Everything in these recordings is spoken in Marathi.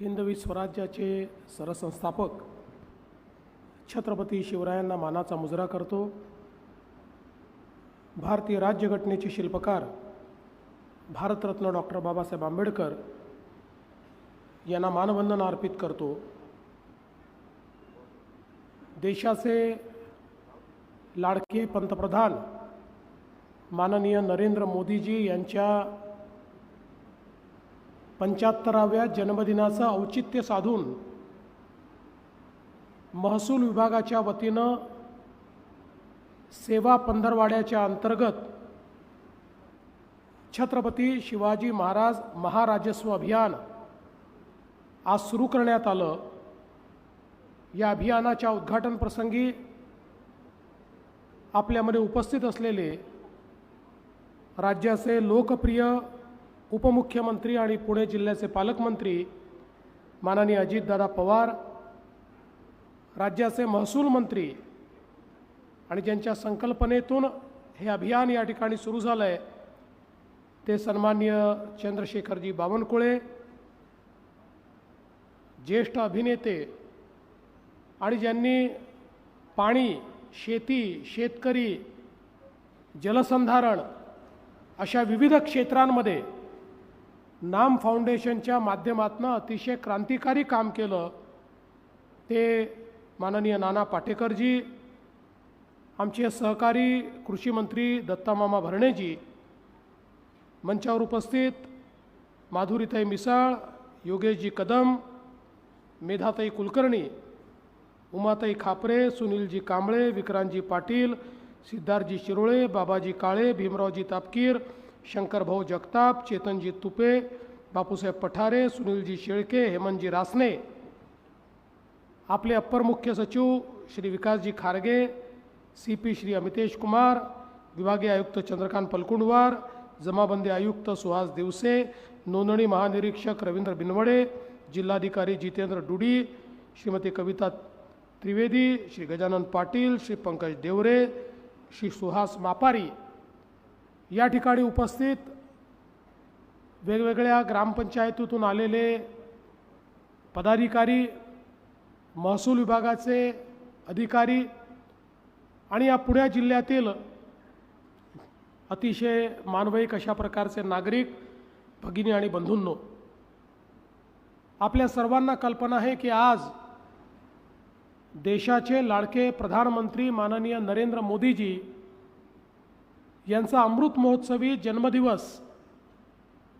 हिंदवी स्वराज्याचे सरसंस्थापक छत्रपती शिवरायांना मानाचा मुजरा करतो. भारतीय राज्यघटनेचे शिल्पकार भारतरत्न डॉक्टर बाबासाहेब आंबेडकर यांना मानवंदन अर्पित करतो. देशाचे लाडके पंतप्रधान माननीय नरेंद्र मोदीजी यांच्या पंच्याहत्तराव्या जन्मदिनाचं औचित्य साधून महसूल विभागाच्या वतीनं सेवा पंधरवाड्याच्या अंतर्गत छत्रपती शिवाजी महाराज महाराजस्व अभियान आज सुरू करण्यात आलं. या अभियानाच्या उद्घाटन प्रसंगी आपल्यामध्ये उपस्थित असलेले राज्याचे लोकप्रिय उपमुख्यमंत्री आणि पुणे जिल्ह्याचे पालकमंत्री माननीय अजितदादा पवार राज्याचे महसूल मंत्री आणि ज्यांच्या संकल्पनेतून हे अभियान या ठिकाणी सुरू झालं आहे ते सन्माननीय चंद्रशेखरजी बावनकुळे ज्येष्ठ अभिनेते आणि ज्यांनी पाणी शेती शेतकरी जलसंधारण अशा विविध क्षेत्रांमध्ये नाम फाउंडेशनच्या माध्यमातून अतिशय क्रांतिकारी काम केलं. ते माननीय नाना पाटेकरजी आमचे सहकारी कृषी मंत्री दत्तामामा भरणेजी मंचावर उपस्थित माधुरीताई मिसाळ योगेशजी कदम मेधाताई कुलकर्णी उमाताई खापरे सुनीलजी कांबळे विक्रांतजी पाटील सिद्धार्थजी शिरोळे बाबाजी काळे भीमरावजी तापकीर शंकरभाऊ जगताप चेतनजी तुपे बापूसाहेब पठारे सुनीलजी शेळके हेमंतजी रासने. आपले अप्पर मुख्य सचिव श्री विकासजी खारगे सी पी श्री अमितेश कुमार विभागीय आयुक्त चंद्रकांत पलकुंडवार जमाबंदी आयुक्त सुहास दिवसे नोंदणी महानिरीक्षक रवींद्र बिनवडे जिल्हाधिकारी जितेंद्र डुडी श्रीमती कविता त्रिवेदी श्री गजानन पाटील श्री पंकज देवरे श्री सुहास मापारी. या ठिकाणी उपस्थित वेगवेगळ्या ग्रामपंचायतीतून आलेले पदाधिकारी महसूल विभागाचे अधिकारी आणि या पुण्या जिल्ह्यातील अतिशय मानवयिक अशा प्रकारचे नागरिक भगिनी आणि बंधूंनो आपल्या सर्वांना कल्पना आहे की आज देशाचे लाडके प्रधानमंत्री माननीय नरेंद्र मोदीजी यांचा अमृत महोत्सवी जन्मदिवस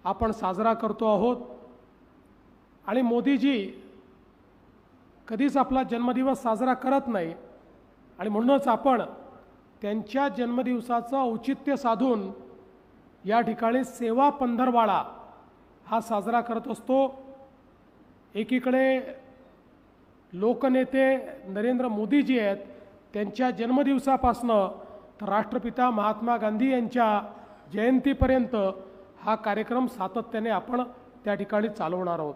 आपण साजरा करतो आहोत. आणि मोदीजी कधीच आपला जन्मदिवस साजरा करत नाही. आणि म्हणूनच आपण त्यांच्या जन्मदिवसाचं औचित्य साधून या ठिकाणी सेवा पंधरवाडा हा साजरा करत असतो. एकीकडे लोकनेते नरेंद्र मोदीजी आहेत त्यांच्या जन्मदिवसापासनं तर राष्ट्रपिता महात्मा गांधी यांच्या जयंतीपर्यंत हा कार्यक्रम सातत्याने आपण त्या ठिकाणी चालवणार आहोत.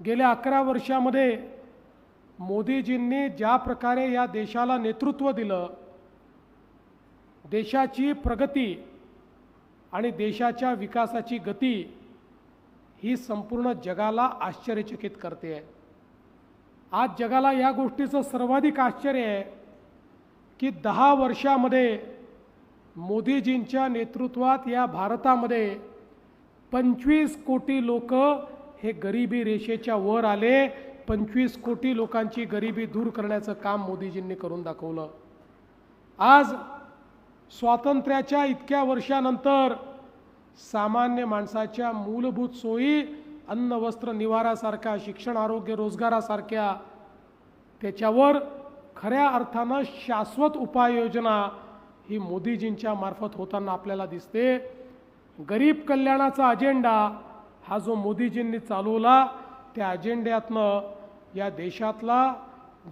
गेल्या अकरा वर्षामध्ये मोदीजींनी ज्या प्रकारे या देशाला नेतृत्व दिलं देशाची प्रगती आणि देशाच्या विकासाची गती ही संपूर्ण जगाला आश्चर्यचकित करते आहे. आज जगाला या गोष्टीचं सर्वाधिक आश्चर्य आहे की दहा वर्षामध्ये मोदीजींच्या नेतृत्वात या भारतामध्ये पंचवीस कोटी लोक हे गरिबी रेषेच्या वर आले. पंचवीस कोटी लोकांची गरिबी दूर करण्याचं काम मोदीजींनी करून दाखवलं. आज स्वातंत्र्याच्या इतक्या वर्षानंतर सामान्य माणसाच्या मूलभूत सोयी अन्न वस्त्र निवारासारख्या शिक्षण आरोग्य रोजगारासारख्या त्याच्यावर खऱ्या अर्थानं शाश्वत उपाययोजना ही मोदीजींच्या मार्फत होताना आपल्याला दिसते. गरीब कल्याणाचा अजेंडा हा जो मोदीजींनी चालवला त्या अजेंड्यातनं या देशातला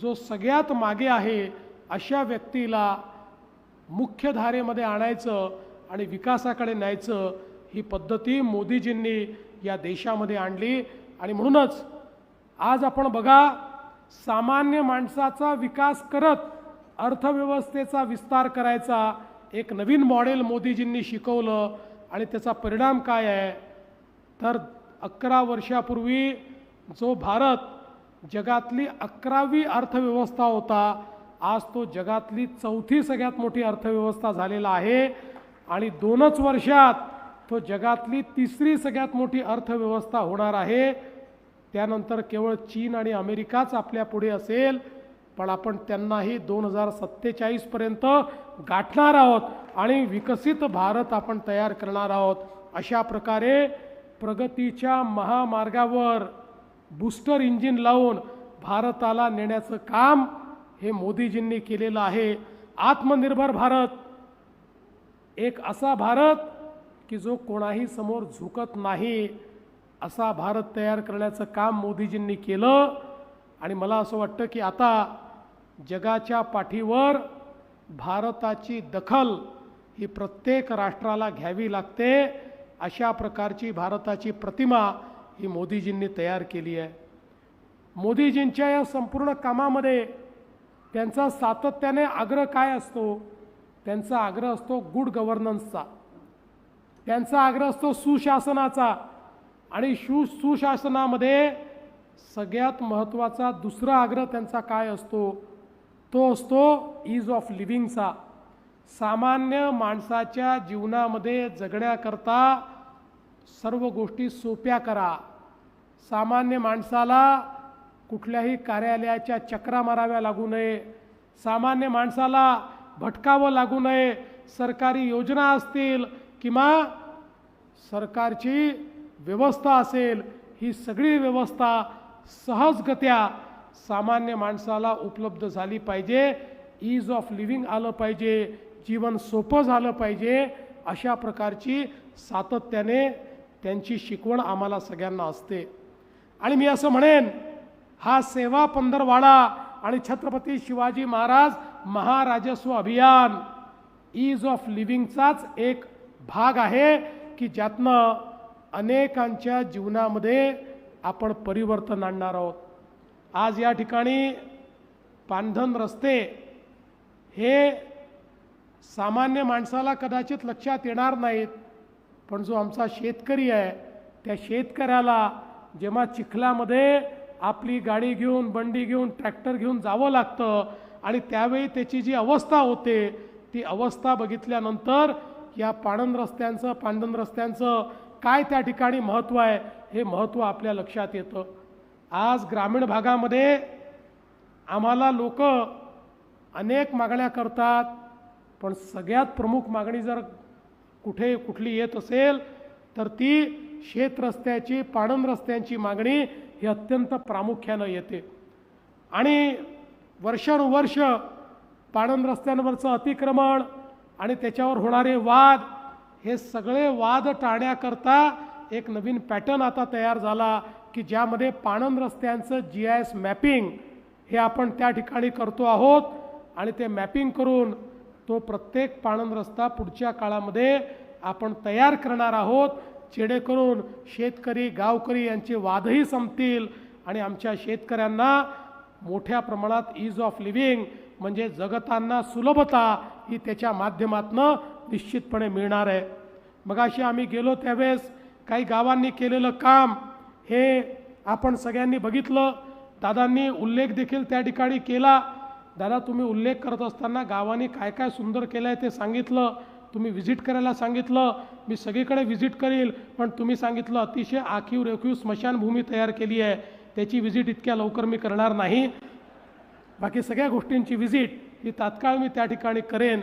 जो सगळ्यात मागे आहे अशा व्यक्तीला मुख्यधारेमध्ये आणायचं आणि विकासाकडे न्यायचं ही पद्धती मोदीजींनी या देशामध्ये आणली. आणि म्हणूनच आज आपण बघा सामान्य माणसाचा विकास करत अर्थव्यवस्थेचा विस्तार करायचा एक नवीन मॉडेल मोदीजींनी शिकवलं आणि त्याचा परिणाम काय आहे? तर अकरा वर्षापूर्वी जो भारत जगातली अकरावी अर्थव्यवस्था होता आज तो जगातली चौथी सगळ्यात मोठी अर्थव्यवस्था झालेला आहे. आणि दोनच वर्षात तो जगातली तिसरी सगळ्यात मोठी अर्थव्यवस्था होणार आहे. त्यानंतर केवळ चीन आणि अमेरिकाच आपल्या पुढे असेल पण आपण त्यांनाही दोन हजार सत्तेचाळीसपर्यंत गाठणार आहोत आणि विकसित भारत आपण तयार करणार आहोत. अशा प्रकारे प्रगतीच्या महामार्गावर बूस्टर इंजिन लावून भारताला नेण्याचं काम हे मोदीजींनी केलेलं आहे. आत्मनिर्भर भारत एक असा भारत की जो कोणाही समोर झुकत नाही. असा भारत तयार करण्याचं काम मोदीजींनी केलं. आणि मला असं वाटतं की आता जगाच्या पाठीवर भारताची दखल ही प्रत्येक राष्ट्राला घ्यावी लागते अशा प्रकारची भारताची प्रतिमा ही मोदीजींनी तयार केली आहे. मोदीजींच्या या संपूर्ण कामामध्ये त्यांचा सातत्याने आग्रह काय असतो? त्यांचा आग्रह असतो गुड गव्हर्नन्सचा त्यांचा आग्रह असतो सुशासनाचा. आणि शु सुशासनामध्ये सगळ्यात महत्त्वाचा दुसरा आग्रह त्यांचा काय असतो? तो असतो इज ऑफ लिव्हिंगचा सामान्य माणसाच्या जीवनामध्ये जगण्याकरता सर्व गोष्टी सोप्या करा. सामान्य माणसाला कुठल्याही कार्यालयाच्या चक्रा माराव्या लागू नये. सामान्य माणसाला भटकावं लागू नये. सरकारी योजना असतील किंवा सरकारची व्यवस्था असेल ही सगळी व्यवस्था सहजगत्या सामान्य माणसाला उपलब्ध झाली पाहिजे. ईज ऑफ लिव्हिंग आलं पाहिजे जीवन सोपं झालं पाहिजे अशा प्रकारची सातत्याने त्यांची शिकवण आम्हाला सगळ्यांना असते. आणि मी असं म्हणेन हा सेवा पंधरवाडा आणि छत्रपती शिवाजी महाराज महाराजस्व अभियान ईज ऑफ लिव्हिंगचाच एक भाग आहे की ज्यातनं अनेकांच्या जीवनामध्ये आपण परिवर्तन आणणार आहोत. आज या ठिकाणी पांधन रस्ते हे सामान्य माणसाला कदाचित लक्षात येणार नाहीत पण जो आमचा शेतकरी आहे त्या शेतकऱ्याला जेव्हा चिखलामध्ये आपली गाडी घेऊन बंडी घेऊन ट्रॅक्टर घेऊन जावं लागतं आणि त्यावेळी त्याची जी अवस्था होते ती अवस्था बघितल्यानंतर या पाणन रस्त्यांचं पांडन रस्त्यांचं काय त्या ठिकाणी महत्त्व आहे हे महत्त्व आपल्या लक्षात येतं. आज ग्रामीण भागामध्ये आम्हाला लोक अनेक मागण्या करतात पण सगळ्यात प्रमुख मागणी जर कुठे कुठली येत असेल तर ती शेत रस्त्याची पाणंद रस्त्यांची मागणी ही अत्यंत प्रामुख्यानं येते. आणि वर्षानुवर्ष पाणंद रस्त्यांवरचं अतिक्रमण आणि त्याच्यावर होणारे वाद हे सगळे वाद टाळण्याकरता एक नवीन पॅटर्न आता तयार झाला की ज्यामध्ये पाणंद रस्त्यांचं जी आय एस मॅपिंग हे आपण त्या ठिकाणी करतो आहोत आणि ते मॅपिंग करून तो प्रत्येक पाणंद रस्ता पुढच्या काळामध्ये आपण तयार करणार आहोत जेणेकरून शेतकरी गावकरी यांचे वादही संपतील आणि आमच्या शेतकऱ्यांना मोठ्या प्रमाणात ईज ऑफ लिव्हिंग म्हणजे जगतांना सुलभता ही त्याच्या माध्यमातनं निश्चितपणे मिळणार आहे. मग अशी आम्ही गेलो त्यावेळेस काही गावांनी केलेलं काम हे आपण सगळ्यांनी बघितलं. दादांनी उल्लेख देखील त्या ठिकाणी केला. दादा तुम्ही उल्लेख करत असताना गावांनी काय काय सुंदर केलं आहे ते सांगितलं. तुम्ही व्हिजिट करायला सांगितलं. मी सगळीकडे व्हिजिट करील पण तुम्ही सांगितलं अतिशय आखीव रेखीव स्मशानभूमी तयार केली आहे. त्याची व्हिजिट इतक्या लवकर मी करणार नाही. बाकी सगळ्या गोष्टींची व्हिजिट ही तात्काळ मी त्या ठिकाणी करेन.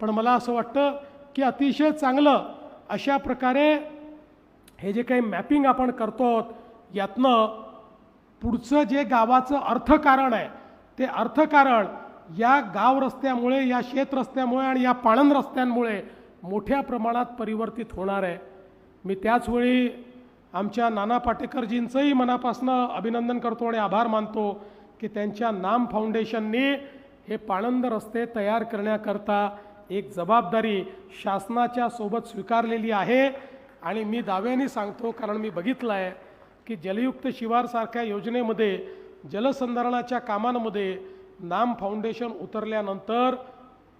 पण मला असं वाटतं की अतिशय चांगलं अशा प्रकारे हे जे काही मॅपिंग आपण करतो यातनं पुढचं जे गावाचं अर्थकारण आहे ते अर्थकारण या गाव रस्त्यामुळे या शेत रस्त्यामुळे आणि या पाणंद रस्त्यांमुळे मोठ्या प्रमाणात परिवर्तित होणार आहे. मी त्याचवेळी आमच्या नाना पाटेकरजींचंही मनापासनं अभिनंदन करतो आणि आभार मानतो की त्यांच्या नाम फाउंडेशनने हे पाणंद रस्ते तयार करण्याकरता एक जबाबदारी शासनाच्या सोबत स्वीकारलेली आहे. आणि मी दाव्याने सांगतो कारण मी बघितलं आहे की जलयुक्त शिवारसारख्या योजनेमध्ये जलसंधारणाच्या कामांमध्ये नाम फाउंडेशन उतरल्यानंतर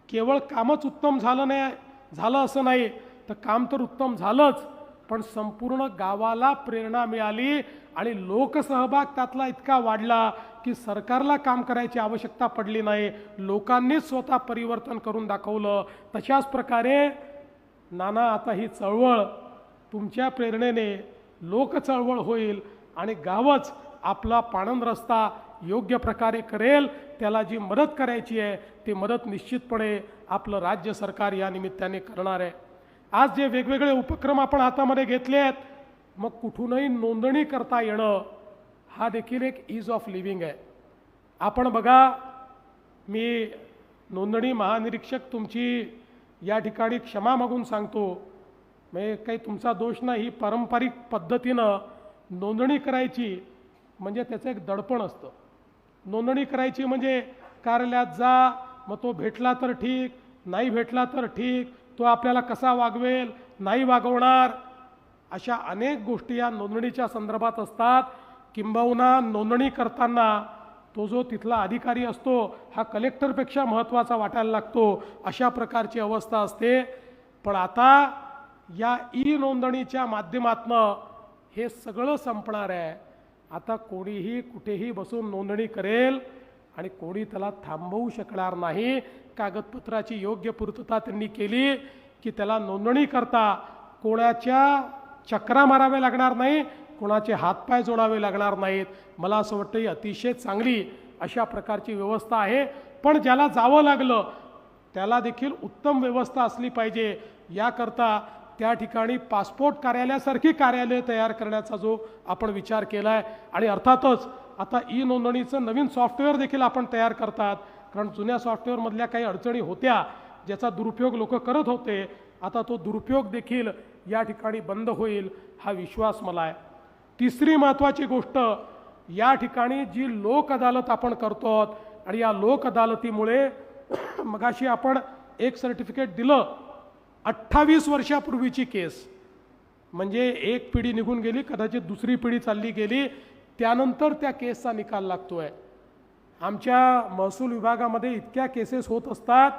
केवळ कामच उत्तम झालं नाही झालं असं नाही तर काम तर उत्तम झालंच. पण संपूर्ण गावाला प्रेरणा मिळाली आणि लोकसहभाग त्यातला इतका वाढला की सरकारला काम करायची आवश्यकता पडली नाही. लोकांनीच स्वतः परिवर्तन करून दाखवलं. तशाच प्रकारे नाना आता ही चळवळ तुमच्या प्रेरणेने लोकचळवळ होईल आणि गावच आपला पाणंद रस्ता योग्य प्रकारे करेल त्याला जी मदत करायची आहे ती मदत निश्चितपणे आपलं राज्य सरकार या निमित्ताने करणार आहे. आज जे वेगवेगळे उपक्रम आपण हातामध्ये घेतले आहेत मग कुठूनही नोंदणी करता येणं हा देखील एक इज ऑफ लिव्हिंग आहे. आपण बघा मी नोंदणी महानिरीक्षक तुमची या ठिकाणी क्षमा मागून सांगतो. म्हणजे काही तुमचा दोष नाही ही पारंपरिक पद्धतीनं नोंदणी करायची म्हणजे त्याचं एक दडपण असतं. नोंदणी करायची म्हणजे कार्यालयात जा मग तो भेटला तर ठीक नाही भेटला तर ठीक तो आपल्याला कसा वागवेल नाही वागवणार अशा अनेक गोष्टी या नोंदणीच्या संदर्भात असतात. किंबहुना नोंदणी करताना तो जो तिथला अधिकारी असतो हा कलेक्टरपेक्षा महत्त्वाचा वाटायला लागतो. अशा प्रकारची अवस्था असते. पण आता या ई नोंदणीच्या माध्यमातनं हे सगळं संपणार आहे. आता कोणीही कुठेही बसून नोंदणी करेल. आणि कोणी त्याला थांबवू शकणार नाही. कागदपत्राची योग्य पूर्तता त्यांनी केली की त्याला नोंदणी करता कोणाच्या चक्रा माराव्या लागणार नाही कोणाचे हातपाय जोडावे लागणार नाहीत. मला असं वाटतं ही अतिशय चांगली अशा प्रकारची व्यवस्था आहे. पण ज्याला जावं लागलं त्याला देखील उत्तम व्यवस्था असली पाहिजे. याकरता त्या ठिकाणी पासपोर्ट कार्यालयासारखी कार्यालय तयार करण्याचा जो आपण विचार केला आहे आणि अर्थातच आता ई नोंदणीचं नवीन सॉफ्टवेअर देखील आपण तयार करतात. कारण जुन्या सॉफ्टवेअरमधल्या काही अडचणी होत्या ज्याचा दुरुपयोग लोक करत होते आता तो दुरुपयोग देखील या ठिकाणी बंद होईल हा विश्वास मला आहे. तिसरी महत्त्वाची गोष्ट या ठिकाणी जी लोक अदालत आपण करतो आहोत आणि या लोक अदालतीमुळे मगाशी आपण एक सर्टिफिकेट दिलं अठ्ठावीस वर्षापूर्वीची केस. म्हणजे एक पिढी निघून गेली कदाचित दुसरी पिढी चालली गेली त्यानंतर त्या केसचा निकाल लागतोय. आमच्या महसूल विभागामध्ये इतक्या केसेस होत असतात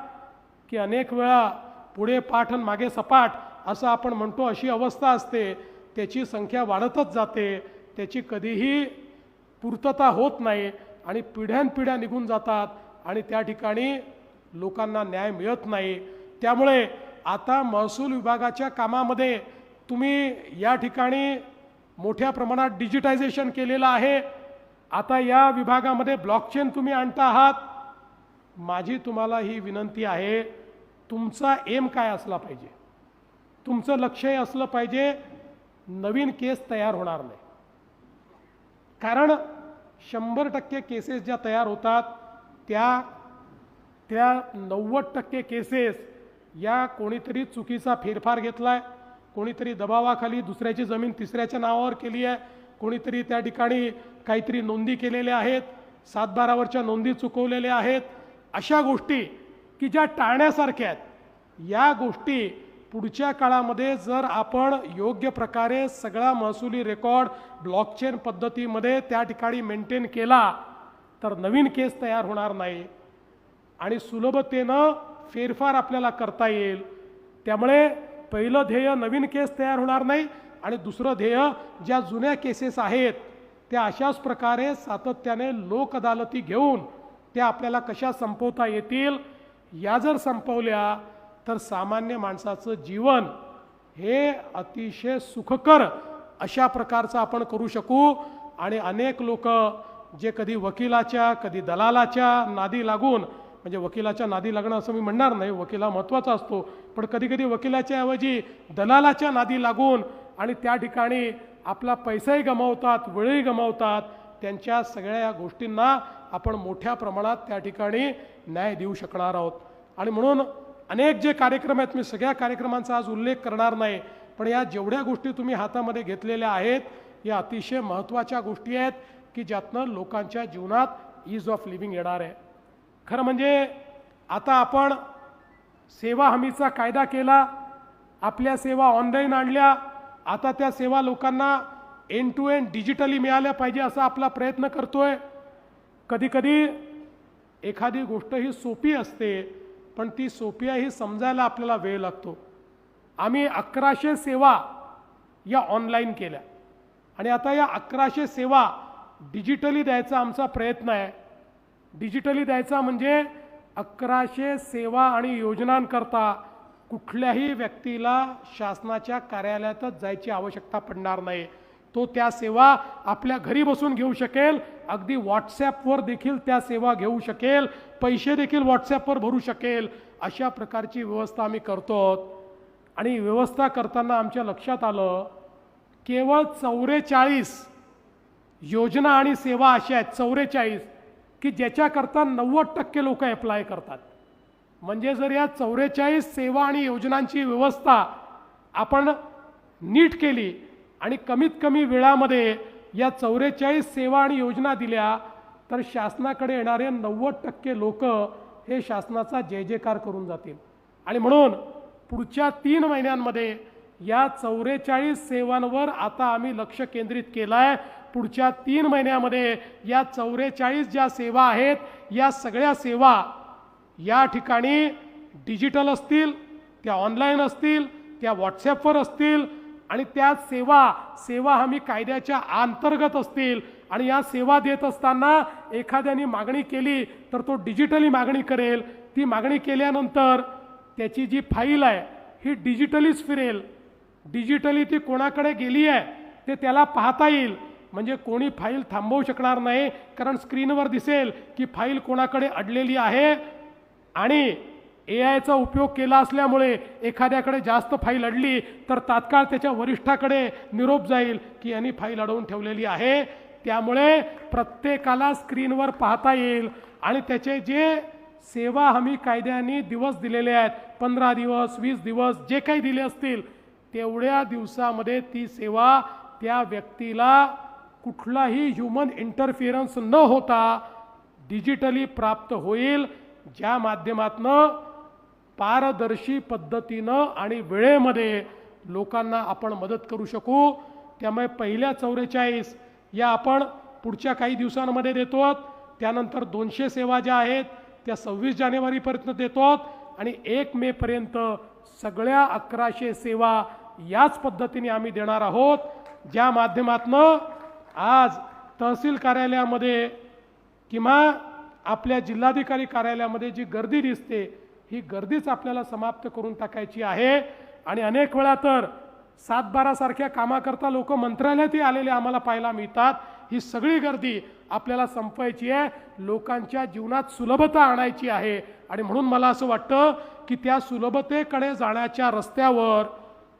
की अनेक वेळा पुढे पाठ आणि मागे सपाट असं आपण म्हणतो अशी अवस्था असते. त्याची संख्या वाढतच जाते. त्याची कधीही पूर्तता होत नाही आणि पिढ्यानपिढ्या निघून जातात आणि त्या ठिकाणी लोकांना न्याय मिळत नाही. त्यामुळे आता महसूल विभागाच्या कामामध्ये तुम्ही या ठिकाणी मोठ्या प्रमाणात डिजिटायझेशन केलेलं आहे. आता या विभागामध्ये ब्लॉकचेन तुम्ही आणता आहात. माझी तुम्हाला ही विनंती आहे तुमचा एम काय असला पाहिजे? तुमचं लक्षही असलं पाहिजे नवीन केस तयार होणार नाही. कारण शंभर टक्के केसेस ज्या तयार होतात त्या त्या नव्वद टक्के केसेस या कोणीतरी चुकीचा फेरफार घेतला आहे कोणीतरी दबावाखाली दुसऱ्याची जमीन तिसऱ्याच्या नावावर केली आहे कोणीतरी त्या ठिकाणी काहीतरी नोंदी केलेल्या आहेत सातबारावरच्या नोंदी चुकवलेल्या आहेत अशा गोष्टी की ज्या टाळण्यासारख्या आहेत. या गोष्टी पुढच्या काळामध्ये जर आपण योग्य प्रकारे सगळा महसुली रेकॉर्ड ब्लॉकचेन पद्धतीमध्ये त्या ठिकाणी मेंटेन केला तर नवीन केस तयार होणार नाही. आणि सुलभतेनं फेरफार आपल्याला करता येईल. त्यामुळे पहिलं ध्येय नवीन केस तयार होणार नाही आणि दुसरं ध्येय ज्या जुन्या केसेस आहेत त्या अशाच प्रकारे सातत्याने लोक अदालती घेऊन त्या आपल्याला कशा संपवता येतील या जर संपवल्या तर सामान्य माणसाचं जीवन हे अतिशय सुखकर अशा प्रकारचं आपण करू शकू आणि अनेक लोक जे कधी वकिलाच्या कधी दलालाच्या नादी लागून म्हणजे वकिलाच्या नादी लागणं असं मी म्हणणार नाही. वकिला महत्त्वाचा असतो. पण कधीकधी वकिलाच्या ऐवजी दलालाच्या नादी लागून आणि त्या ठिकाणी आपला पैसाही गमावतात वेळही गमावतात त्यांच्या सगळ्या या गोष्टींना आपण मोठ्या प्रमाणात त्या ठिकाणी न्याय देऊ शकणार आहोत. आणि म्हणून अनेक जे कार्यक्रम आहेत मी सगळ्या कार्यक्रमांचा आज उल्लेख करणार नाही पण या जेवढ्या गोष्टी तुम्ही हातामध्ये घेतलेल्या आहेत या अतिशय महत्त्वाच्या गोष्टी आहेत की ज्यातनं लोकांच्या जीवनात ईज ऑफ लिव्हिंग येणार आहे. खरं म्हणजे आता आपण सेवा हमीचा कायदा केला आपल्या सेवा ऑनलाईन आणल्या आता त्या सेवा लोकांना एंड टू एंड डिजिटली मिळाल्या पाहिजे असा आपला प्रयत्न करतो आहे कधीकधी एखादी गोष्ट ही सोपी असते पण ती सोपी आहे ही समजायला आपल्याला वेळ लागतो. आम्ही अकराशे सेवा या ऑनलाईन केल्या. आणि आता या अकराशे सेवा डिजिटली द्यायचा आमचा प्रयत्न आहे. डिजिटली द्यायचा म्हणजे अकराशे सेवा आणि योजनांकरता कुठल्याही व्यक्तीला शासनाच्या कार्यालयातच जायची आवश्यकता पडणार नाही. तो त्या सेवा आपल्या घरी बसून घेऊ शकेल अगदी व्हॉट्सॲपवर देखील त्या सेवा घेऊ शकेल पैसे देखील व्हॉट्सॲपवर भरू शकेल अशा प्रकारची व्यवस्था आम्ही करतो. आणि व्यवस्था करताना आमच्या लक्षात आलं केवळ चौवेचाळीस योजना आणि सेवा अशा आहेत चौवेचाळीस की ज्याच्याकरता नव्वद टक्के लोक अप्लाय करतात. म्हणजे जर या चौवेचाळीस सेवा आणि योजनांची व्यवस्था आपण नीट केली आणि कमीत कमी वेळामध्ये या चौवेचाळीस सेवा आणि योजना दिल्या तर शासनाकडे येणारे नव्वद टक्के लोक हे शासनाचा जय जयकार करून जातील. आणि म्हणून पुढच्या तीन महिन्यांमध्ये या चौवेचाळीस सेवांवर आता आम्ही लक्ष केंद्रित केलं आहे पुढच्या तीन महिन्यामध्ये या चौवेचाळीस ज्या सेवा आहेत या सगळ्या सेवा या ठिकाणी डिजिटल असतील त्या ऑनलाईन असतील त्या व्हॉट्सॲपवर असतील आणि त्या सेवा सेवा हमी कायद्याच्या अंतर्गत असतील आणि या सेवा देत असताना एखाद्याने मागणी केली तर तो डिजिटली मागणी करेल. ती मागणी केल्यानंतर त्याची जी फाईल आहे ही डिजिटलीच फिरेल. डिजिटली ती कोणाकडे गेली आहे ते त्याला पाहता येईल. म्हणजे कोणी फाईल थांबवू शकणार नाही कारण स्क्रीनवर दिसेल की फाईल कोणाकडे अडलेली आहे. आणि ए आयचा उपयोग केला असल्यामुळे एखाद्याकडे जास्त फाईल अडली तर तात्काळ त्याच्या वरिष्ठाकडे निरोप जाईल की यांनी फाईल अडवून ठेवलेली आहे. त्यामुळे प्रत्येकाला स्क्रीनवर पाहता येईल. आणि त्याचे जे सेवा हमी कायद्याने दिवस दिलेले आहेत पंधरा दिवस वीस दिवस जे काही दिले असतील तेवढ्या दिवसामध्ये ती सेवा त्या व्यक्तीला कुठलाही ह्युमन इंटरफिअरन्स न होता डिजिटली प्राप्त होईल ज्या माध्यमातनं पारदर्शी पद्धतीनं आणि वेळेमध्ये लोकांना आपण मदत करू शकू. त्यामुळे पहिल्या चौवेचाळीस या आपण पुढच्या काही दिवसांमध्ये देतो आहोत त्यानंतर दोनशे सेवा ज्या आहेत त्या सव्वीस जानेवारीपर्यंत देतो आहोत आणि एक मेपर्यंत सगळ्या अकराशे सेवा याच पद्धतीने आम्ही देणार आहोत. ज्या माध्यमातनं आज तहसील कार्यालयामध्ये किंवा आपल्या जिल्हाधिकारी कार्यालयामध्ये जी गर्दी दिसते ही गर्दीच आपल्याला समाप्त करून टाकायची आहे. आणि अनेक वेळा तर सातबारासारख्या कामाकरता लोक मंत्रालयातही आलेले आम्हाला पाहायला मिळतात. ही सगळी गर्दी आपल्याला संपवायची आहे. लोकांच्या जीवनात सुलभता आणायची आहे. आणि म्हणून मला असं वाटतं की त्या सुलभतेकडे जाण्याच्या रस्त्यावर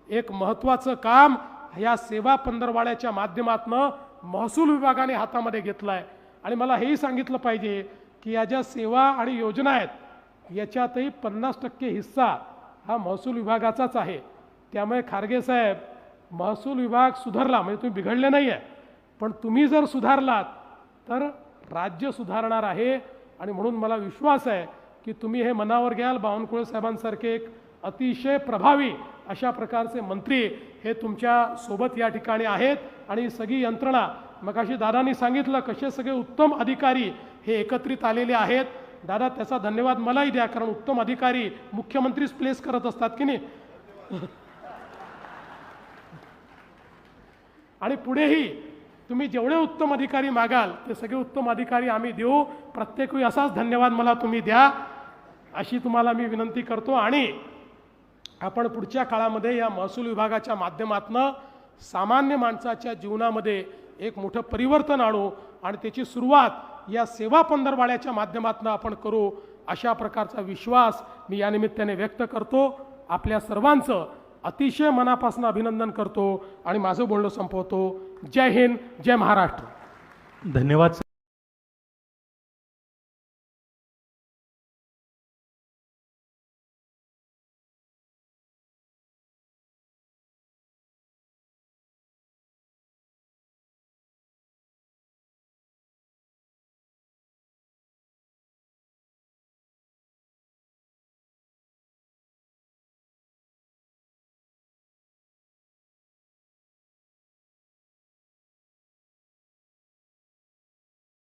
एक महत्त्वाचं काम या सेवा पंधरवाड्याच्या माध्यमातनं महसूल विभागाने हातामध्ये घेतला आहे आणि मला हेही सांगितलं पाहिजे की या ज्या सेवा आणि योजना आहेत याच्यातही पन्नास टक्के हिस्सा हा महसूल विभागाचाच आहे. त्यामुळे खारगे साहेब महसूल विभाग सुधारला म्हणजे तुम्ही बिघडले नाही आहे पण तुम्ही जर सुधारलात तर राज्य सुधारणार आहे. आणि म्हणून मला विश्वास आहे की तुम्ही हे मनावर घ्याल. बावनकुळे साहेबांसारखे एक अतिशय प्रभावी अशा प्रकारचे मंत्री हे तुमच्यासोबत या ठिकाणी आहेत. आणि सगळी यंत्रणा मगाशी दादांनी सांगितलं कसे सगळे उत्तम अधिकारी हे एकत्रित आलेले आहेत. दादा त्याचा धन्यवाद मलाही द्या कारण उत्तम अधिकारी मुख्यमंत्रीच प्लेस करत असतात की नाही? आणि पुढेही तुम्ही जेवढे उत्तम अधिकारी मागाल ते सगळे उत्तम अधिकारी आम्ही देऊ. प्रत्येक वेळी असाच धन्यवाद मला तुम्ही द्या अशी तुम्हाला मी विनंती करतो. आणि आपण पुढच्या काळामध्ये या महसूल विभागाच्या माध्यमातनं सामान्य माणसाच्या जीवनामध्ये एक मोठं परिवर्तन आणू आणि त्याची सुरुवात या सेवा पंधरवाड्याच्या माध्यमातून आपण करू अशा प्रकारचा विश्वास मी या निमित्ताने व्यक्त करतो. आपल्या सर्वांचं अतिशय मनापासून अभिनंदन करतो आणि माझं बोलणं संपवतो. जय हिंद जय महाराष्ट्र. धन्यवाद